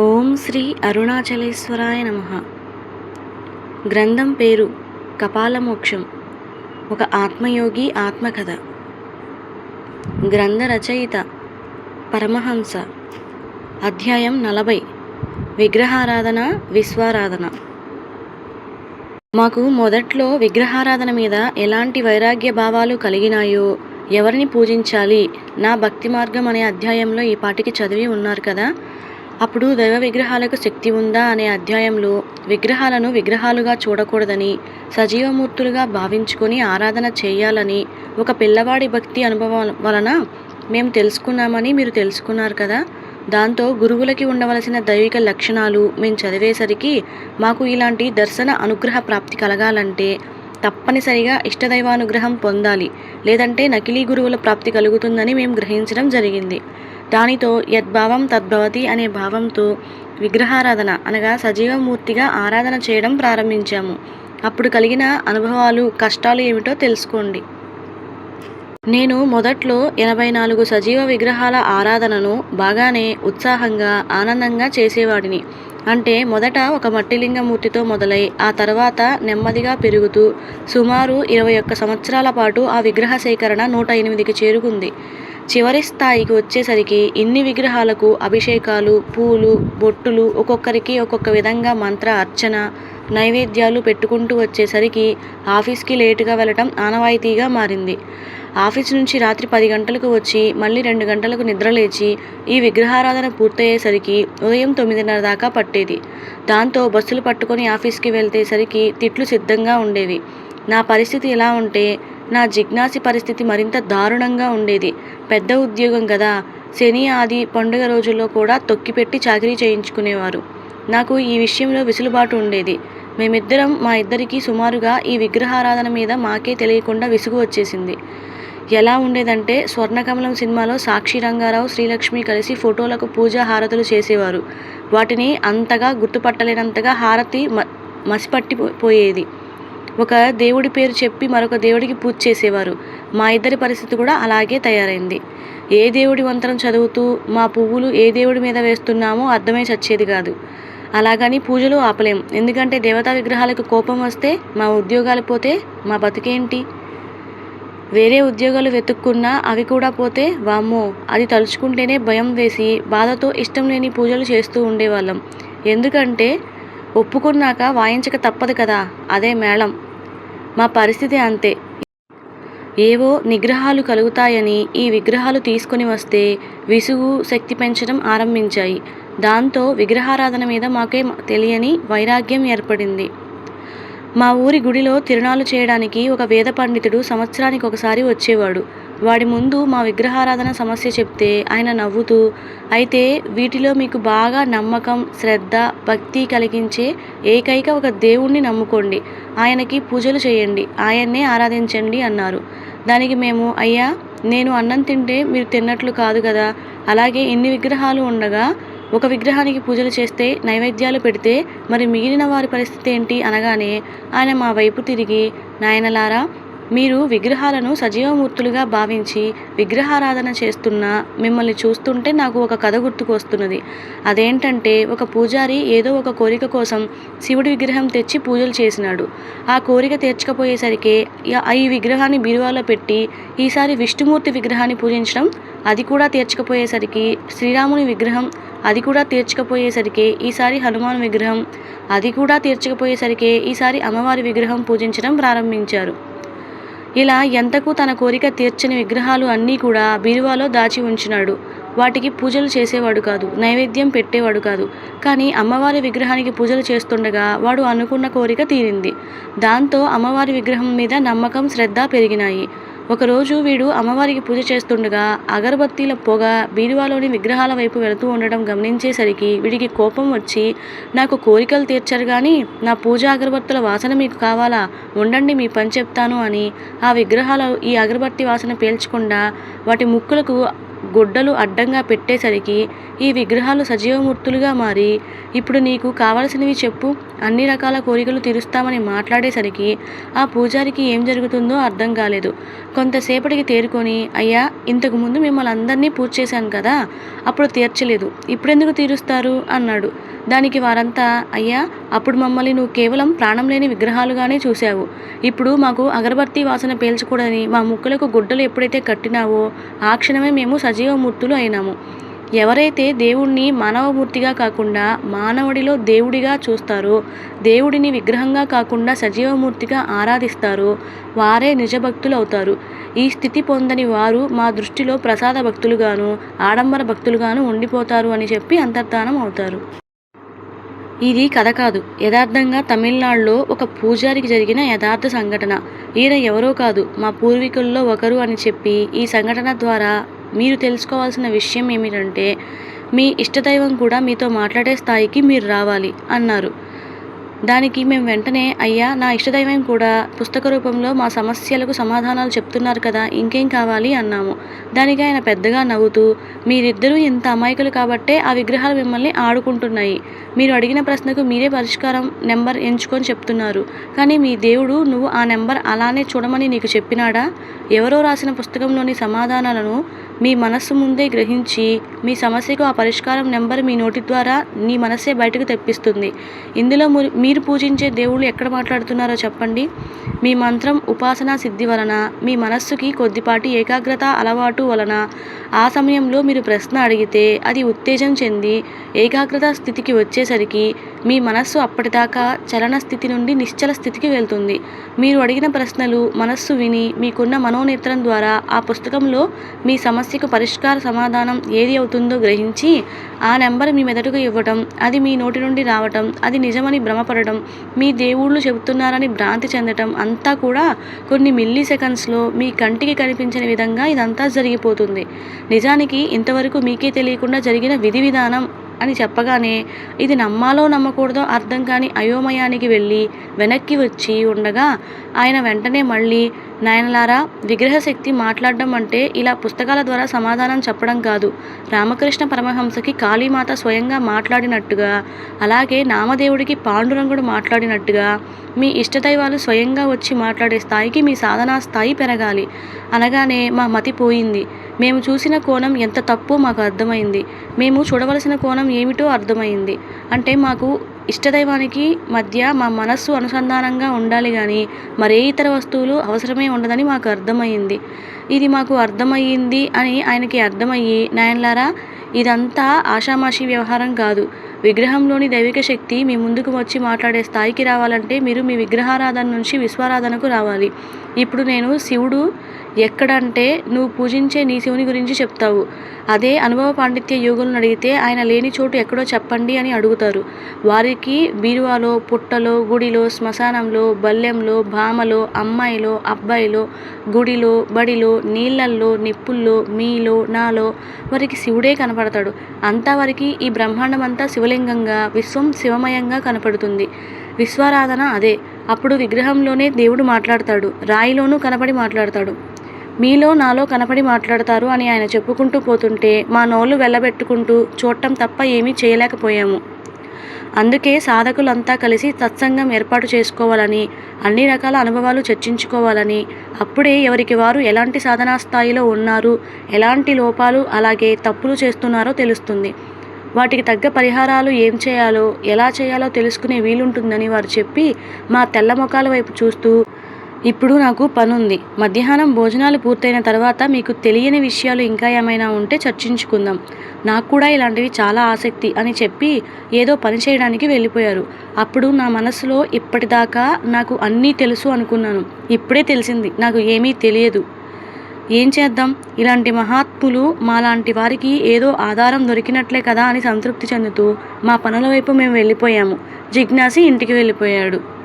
ఓం శ్రీ అరుణాచలేశ్వరాయ నమ. గ్రంథం పేరు కపాలమోక్షం. ఒక ఆత్మయోగి ఆత్మకథ. గ్రంథ రచయిత పరమహంస. అధ్యాయం నలభై. విగ్రహారాధన విశ్వారాధన. మాకు మొదట్లో విగ్రహారాధన మీద ఎలాంటి వైరాగ్య భావాలు కలిగినాయో ఎవరిని పూజించాలి నా భక్తి మార్గం అనే అధ్యాయంలో ఈ పాటికి చదివి ఉన్నారు కదా అప్పుడు దైవ విగ్రహాలకు శక్తి ఉందా అనే అధ్యాయంలో విగ్రహాలను విగ్రహాలుగా చూడకూడదని సజీవమూర్తులుగా భావించుకొని ఆరాధన చేయాలని ఒక పిల్లవాడి భక్తి అనుభవం వలన మేము తెలుసుకున్నామని మీరు తెలుసుకున్నారు కదా? దాంతో గురువులకి ఉండవలసిన దైవిక లక్షణాలు మేము చదివేసరికి మాకు ఇలాంటి దర్శన అనుగ్రహ ప్రాప్తి కలగాలంటే తప్పనిసరిగా ఇష్టదైవానుగ్రహం పొందాలి లేదంటే నకిలీ గురువుల ప్రాప్తి కలుగుతుందని మేము గ్రహించడం జరిగింది. దానితో యద్భావం తద్భవతి అనే భావంతో విగ్రహారాధన అనగా సజీవమూర్తిగా ఆరాధన చేయడం ప్రారంభించాము. అప్పుడు కలిగిన అనుభవాలు కష్టాలు ఏమిటో తెలుసుకోండి. నేను మొదట్లో ఎనభై నాలుగు సజీవ విగ్రహాల ఆరాధనను బాగానే ఉత్సాహంగా ఆనందంగా చేసేవాడిని. అంటే మొదట ఒక మట్టిలింగమూర్తితో మొదలై ఆ తర్వాత నెమ్మదిగా పెరుగుతూ సుమారు ఇరవై ఒక్క సంవత్సరాల పాటు ఆ విగ్రహ సేకరణ నూట ఎనిమిదికి చేరుకుంది. చివరి స్థాయికి వచ్చేసరికి ఇన్ని విగ్రహాలకు అభిషేకాలు పూలు బొట్టులు ఒక్కొక్కరికి ఒక్కొక్క విధంగా మంత్ర అర్చన నైవేద్యాలు పెట్టుకుంటూ వచ్చేసరికి ఆఫీస్కి లేటుగా వెళ్ళటం ఆనవాయితీగా మారింది. ఆఫీస్ నుంచి రాత్రి పది గంటలకు వచ్చి మళ్ళీ రెండు గంటలకు నిద్రలేచి ఈ విగ్రహారాధన పూర్తయ్యేసరికి ఉదయం తొమ్మిదిన్నర దాకా పట్టేది. దాంతో బస్సులు పట్టుకొని ఆఫీస్కి వెళ్తేసరికి తిట్లు సిద్ధంగా ఉండేవి. నా పరిస్థితి ఎలా ఉంటే నా జిజ్ఞాసి పరిస్థితి మరింత దారుణంగా ఉండేది. పెద్ద ఉద్యోగం కదా శని ఆది పండుగ రోజుల్లో కూడా తొక్కిపెట్టి చాకరీ చేయించుకునేవారు. నాకు ఈ విషయంలో విసులుబాటు ఉండేది. మేమిద్దరం మా ఇద్దరికీ సుమారుగా ఈ విగ్రహారాధన మీద మాకే తెలియకుండా విసుగు వచ్చేసింది. ఎలా ఉండేదంటే స్వర్ణకమలం సినిమాలో సాక్షి రంగారావు శ్రీలక్ష్మి కలిసి ఫోటోలకు పూజా హారతులు చేసేవారు. వాటిని అంతగా గుర్తుపట్టలేనంతగా హారతి మ మసిపట్టిపోయేది ఒక దేవుడి పేరు చెప్పి మరొక దేవుడికి పూజ చేసేవారు. మా ఇద్దరి పరిస్థితి కూడా అలాగే తయారైంది. ఏ దేవుడి మంత్రం చదువుతూ మా పువ్వులు ఏ దేవుడి మీద వేస్తున్నామో అర్థమై చచ్చేది కాదు. అలాగని పూజలు ఆపలేం. ఎందుకంటే దేవతా విగ్రహాలకు కోపం వస్తే మా ఉద్యోగాలు పోతే మా బతికేంటి? వేరే ఉద్యోగాలు వెతుక్కున్నా అవి కూడా పోతే వామ్మో అది తలుచుకుంటేనే భయం వేసి బాధతో ఇష్టం లేని పూజలు చేస్తూ ఉండేవాళ్ళం. ఎందుకంటే ఒప్పుకున్నాక వాయించక తప్పదు కదా అదే మేళం. మా పరిస్థితి అంతే. ఏవో నిగ్రహాలు కలుగుతాయని ఈ విగ్రహాలు తీసుకొని వస్తే విసుగు శక్తి పెంచడం ఆరంభించాయి. దాంతో విగ్రహారాధన మీద మాకే తెలియని వైరాగ్యం ఏర్పడింది. మా ఊరి గుడిలో తిరుణాలు చేయడానికి ఒక వేద పండితుడు సంవత్సరానికి ఒకసారి వచ్చేవాడు. వాడి ముందు మా విగ్రహారాధన సమస్య చెప్తే ఆయన నవ్వుతూ అయితే వీటిలో మీకు బాగా నమ్మకం శ్రద్ధ భక్తి కలిగించే ఏకైక ఒక దేవుణ్ణి నమ్ముకోండి. ఆయనకి పూజలు చేయండి. ఆయన్నే ఆరాధించండి అన్నారు. దానికి మేము అయ్యా నేను అన్నం తింటే మీరు తిన్నట్లు కాదు కదా. అలాగే ఇన్ని విగ్రహాలు ఉండగా ఒక విగ్రహానికి పూజలు చేస్తే నైవేద్యాలు పెడితే మరి మిగిలిన వారి పరిస్థితి ఏంటి? అనగానే ఆయన మా వైపు తిరిగి నాయనలారా మీరు విగ్రహాలను సజీవమూర్తులుగా భావించి విగ్రహారాధన చేస్తున్న మిమ్మల్ని చూస్తుంటే నాకు ఒక కథ గుర్తుకు వస్తున్నది. అదేంటంటే ఒక పూజారి ఏదో ఒక కోరిక కోసం శివుడి విగ్రహం తెచ్చి పూజలు చేసినాడు. ఆ కోరిక తీర్చకపోయేసరికి ఈ విగ్రహాన్ని బీరువాలో పెట్టి ఈసారి విష్ణుమూర్తి విగ్రహాన్ని పూజించడం అది కూడా తీర్చకపోయేసరికి శ్రీరాముని విగ్రహం అది కూడా తీర్చకపోయేసరికి ఈసారి హనుమాన్ విగ్రహం అది కూడా తీర్చకపోయేసరికి ఈసారి అమ్మవారి విగ్రహం పూజించడం ప్రారంభించారు. ఇలా ఎంతకు తన కోరిక తీర్చని విగ్రహాలు అన్నీ కూడా బీరువాలో దాచి ఉంచినాడు. వాటికి పూజలు చేసేవాడు కాదు నైవేద్యం పెట్టేవాడు కాదు. కానీ అమ్మవారి విగ్రహానికి పూజలు చేస్తుండగా వాడు అనుకున్న కోరిక తీరింది. దాంతో అమ్మవారి విగ్రహం మీద నమ్మకం శ్రద్ధ పెరిగినాయి. ఒకరోజు వీడు అమ్మవారికి పూజ చేస్తుండగా అగరబత్తీల పొగ బీరువాలోని విగ్రహాల వైపు వెళుతూ ఉండడం గమనించేసరికి వీడికి కోపం వచ్చి నాకు కోరికలు తీర్చరు కానీ నా పూజా అగరబత్తుల వాసన మీకు కావాలా? ఉండండి మీ పని చెప్తాను అని ఆ విగ్రహాలు ఈ అగరబత్తి వాసన పీల్చకుండా వాటి ముక్కులకు గుడ్డలు అడ్డంగా పెట్టేసరికి ఈ విగ్రహాలు సజీవమూర్తులుగా మారి ఇప్పుడు నీకు కావలసినవి చెప్పు అన్ని రకాల కోరికలు తీరుస్తామని మాట్లాడేసరికి ఆ పూజారికి ఏం జరుగుతుందో అర్థం కాలేదు. కొంతసేపటికి తేరుకొని అయ్యా ఇంతకు ముందు మిమ్మల్ని అందరినీ పూజ చేశాను కదా అప్పుడు తీర్చలేదు ఇప్పుడెందుకు తీరుస్తారు? అన్నాడు. దానికి వారంతా అయ్యా అప్పుడు మమ్మల్ని నువ్వు కేవలం ప్రాణం లేని విగ్రహాలుగానే చూశావు. ఇప్పుడు మాకు అగరబత్తి వాసన పేల్చకూడదని మా ముక్కులకు గుడ్డలు ఎప్పుడైతే కట్టినావో ఆ క్షణమే మేము సజీవమూర్తులు అయినాము. ఎవరైతే దేవుణ్ణి మానవమూర్తిగా కాకుండా మానవుడిలో దేవుడిగా చూస్తారో దేవుడిని విగ్రహంగా కాకుండా సజీవమూర్తిగా ఆరాధిస్తారో వారే నిజభక్తులు అవుతారు ఈ స్థితి పొందని వారు మా దృష్టిలో ప్రసాద భక్తులుగాను ఆడంబర భక్తులుగాను ఉండిపోతారు అని చెప్పి అంతర్ధానం అవుతారు. ఇది కథ కాదు. యథార్థంగా తమిళనాడులో ఒక పూజారికి జరిగిన యథార్థ సంఘటన. ఈయన ఎవరో కాదు మా పూర్వీకుల్లో ఒకరు అని చెప్పి ఈ సంఘటన ద్వారా మీరు తెలుసుకోవాల్సిన విషయం ఏమిటంటే మీ ఇష్టదైవం కూడా మీతో మాట్లాడే స్థాయికి మీరు రావాలి అన్నారు. దానికి మేము వెంటనే అయ్యా నా ఇష్టదైవం కూడా పుస్తక రూపంలో మా సమస్యలకు సమాధానాలు చెప్తున్నారు కదా ఇంకేం కావాలి? అన్నాము. దానికి ఆయన పెద్దగా నవ్వుతూ మీరిద్దరూ ఇంత అమాయకులు కాబట్టే ఆ విగ్రహాలు మిమ్మల్ని ఆడుకుంటున్నాయి. మీరు అడిగిన ప్రశ్నకు మీరే పరిష్కారం నెంబర్ ఎంచుకొని చెప్తున్నారు. కానీ మీ దేవుడు నువ్వు ఆ నెంబర్ అలానే చూడమని నీకు చెప్పినాడా? ఎవరో రాసిన పుస్తకంలోని సమాధానాలను మీ మనస్సు ముందే గ్రహించి మీ సమస్యకు ఆ పరిష్కారం నెంబర్ మీ నోటి ద్వారా నీ మనస్సే బయటకు తెప్పిస్తుంది. ఇందులో మీరు పూజించే దేవుళ్ళు ఎక్కడ మాట్లాడుతున్నారో చెప్పండి. మీ మంత్రం ఉపాసనా సిద్ధి వలన మీ మనస్సుకి కొద్దిపాటి ఏకాగ్రత అలవాటు వలన ఆ సమయంలో మీరు ప్రశ్న అడిగితే అది ఉత్తేజం చెంది ఏకాగ్రత స్థితికి వచ్చేసరికి మీ మనస్సు అప్పటిదాకా చలన స్థితి నుండి నిశ్చల స్థితికి వెళ్తుంది. మీరు అడిగిన ప్రశ్నలు మనస్సు విని మీకున్న మనోనేత్రం ద్వారా ఆ పుస్తకంలో మీ సమస్యకు పరిష్కార సమాధానం ఏది అవుతుందో గ్రహించి ఆ నెంబర్ మీ మెదడుకు ఇవ్వటం అది మీ నోటి నుండి రావటం అది నిజమని భ్రమపడటం మీ దేవుళ్ళు చెబుతున్నారని భ్రాంతి చెందటం అంతా కూడా కొన్ని మిల్లీ సెకండ్స్లో మీ కంటికి కనిపించని విధంగా ఇదంతా జరిగిపోతుంది. నిజానికి ఇంతవరకు మీకే తెలియకుండా జరిగిన విధి విధానం అని చెప్పగానే ఇది నమ్మాలో నమ్మకూడదో అర్థం కాని అయోమయానికి వెళ్ళి వెనక్కి వచ్చి ఉండగా ఆయన వెంటనే మళ్ళీ నాయనలారా విగ్రహశక్తి మాట్లాడడం అంటే ఇలా పుస్తకాల ద్వారా సమాధానం చెప్పడం కాదు. రామకృష్ణ పరమహంసకి కాళీమాత స్వయంగా మాట్లాడినట్టుగా అలాగే నామదేవుడికి పాండురంగుడు మాట్లాడినట్టుగా మీ ఇష్టదైవాలు స్వయంగా వచ్చి మాట్లాడే స్థాయికి మీ సాధనా స్థాయి పెరగాలి. అనగానే మా మతి పోయింది. మేము చూసిన కోణం ఎంత తప్పో మాకు అర్థమైంది. మేము చూడవలసిన కోణం ఏమిటో అర్థమైంది. అంటే మాకు ఇష్టదైవానికి మధ్య మా మనస్సు అనుసంధానంగా ఉండాలి కానీ మరే ఇతర వస్తువులు అవసరమే ఉండదని మాకు అర్థమైంది ఇది మాకు అర్థమయ్యింది అని ఆయనకి అర్థమయ్యి నాయనలారా ఇదంతా ఆషామాషి వ్యవహారం కాదు. విగ్రహంలోని దైవిక శక్తి మీ ముందుకు వచ్చి మాట్లాడే స్థాయికి రావాలంటే మీరు మీ విగ్రహారాధన నుంచి విశ్వారాధనకు రావాలి. ఇప్పుడు నేను శివుడు ఎక్కడంటే నువ్వు పూజించే నీ శివుని గురించి చెప్తావు. అదే అనుభవ పాండిత్య యోగులను అడిగితే ఆయన లేని చోటు ఎక్కడో చెప్పండి అని అడుగుతారు. వారికి బీరువాలో పుట్టలో గుడిలో శ్మశానంలో బల్లెంలో భామలో అమ్మాయిలో అబ్బాయిలో గుడిలో బడిలో నీళ్ళల్లో నిప్పుల్లో మీలో నాలో వారికి శివుడే కనపడతాడు. అంతా వారికి ఈ బ్రహ్మాండం అంతా శివలింగంగా విశ్వం శివమయంగా కనపడుతుంది. విశ్వారాధన అదే. అప్పుడు విగ్రహంలోనే దేవుడు మాట్లాడతాడు. రాయిలోనూ కనపడి మాట్లాడతాడు. మీలో నాలో కనపడి మాట్లాడతారు అని ఆయన చెప్పుకుంటూ పోతుంటే మా నోళ్ళు వెళ్ళబెట్టుకుంటూ చూడటం తప్ప ఏమీ చేయలేకపోయాము. అందుకే సాధకులంతా కలిసి సత్సంగం ఏర్పాటు చేసుకోవాలని అన్ని రకాల అనుభవాలు చర్చించుకోవాలని అప్పుడే ఎవరికి వారు ఎలాంటి సాధనా స్థాయిలో ఉన్నారు ఎలాంటి లోపాలు అలాగే తప్పులు చేస్తున్నారో తెలుస్తుంది. వాటికి తగ్గ పరిహారాలు ఏం చేయాలో ఎలా చేయాలో తెలుసుకునే వీలుంటుందని వారు చెప్పి మా తెల్ల ముఖాల వైపు చూస్తూ ఇప్పుడు నాకు పనుంది. మధ్యాహ్నం భోజనాలు పూర్తయిన తర్వాత మీకు తెలియని విషయాలు ఇంకా ఏమైనా ఉంటే చర్చించుకుందాం. నాకు కూడా ఇలాంటివి చాలా ఆసక్తి అని చెప్పి ఏదో పని చేయడానికి వెళ్ళిపోయారు. అప్పుడు నా మనసులో ఇప్పటిదాకా నాకు అన్నీ తెలుసు అనుకున్నాను. ఇప్పుడే తెలిసింది. నాకు ఏమీ తెలియదు. ఏం చేద్దాం? ఇలాంటి మహాత్ములు మాలాంటి వారికి ఏదో ఆధారం దొరికినట్లే కదా అని సంతృప్తి చెందుతూ మా పనుల వైపు మేము వెళ్ళిపోయాము. జిజ్ఞాసి ఇంటికి వెళ్ళిపోయాడు.